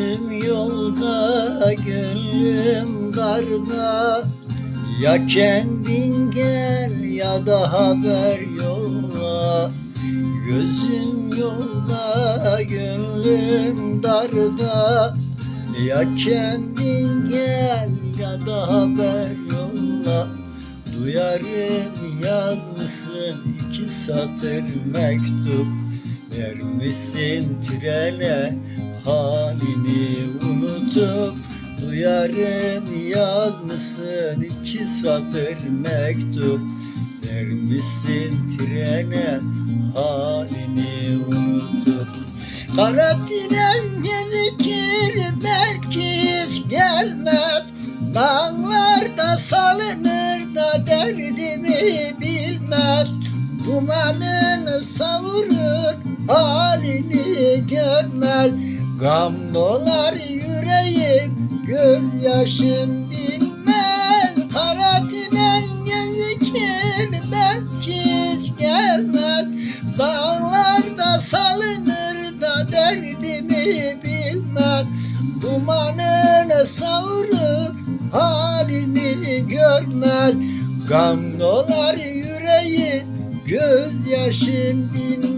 Gözüm yolda, gönlüm darda Ya kendin gel ya da haber yolla. Gözüm yolda, gönlüm darda. Ya kendin gel ya da haber yolla. Duyarım yazmışsın iki satır mektup. Vermişsin trene halini unutup Duyarım yazmışsın iki satır mektup. Vermişsin trene halini unutup? Kara tren gecikir belki hiç gelmez. Dağlarda salınır da derdimi bilmez. Dumanını savurur halini görmez Gam dolar yüreğim gözyaşım bilmez Kara gecikir belki hiç gelmez. Dağlarda salınır da derdimi bilmez. Dumanını savurur halini görmez. Gam dolar yüreği gözyaşım bilmez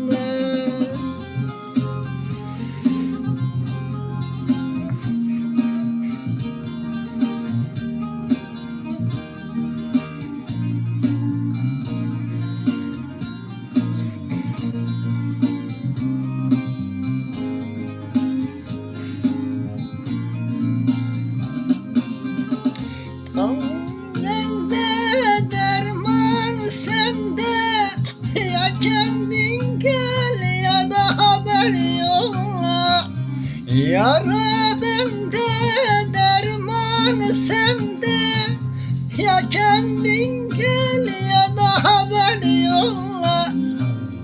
Bende derman sende. Ya kendin gel ya da haber yolla. Yara bende derman sende. Ya kendin gel ya da haber yolla.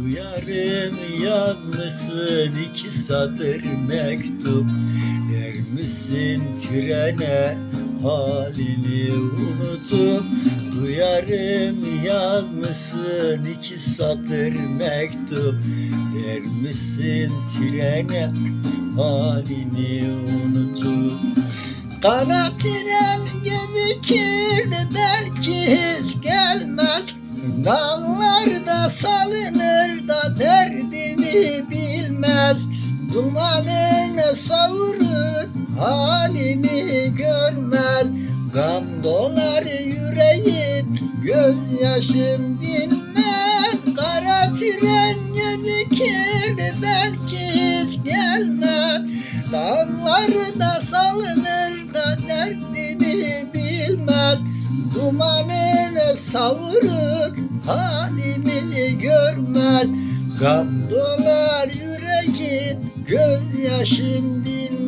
Uyarım yazmışsın iki satır mektup. Vermişsin trene halini unutup Duyarım yazmışsın iki satır mektup. Vermişsin trene? Halini unutup Kara tren gecikir belki hiç gelmez. Dağlarda salınır da derdini bilmez. Dumanını savurur halini Gam dolar yüreğim gözyaşım dinmez Kara tren gecikir belki hiç gelmez Dağlarda salınır da derdini bilmez Dumanını savurur halini görmez. Gam dolar yüreğim gözyaşım bilmez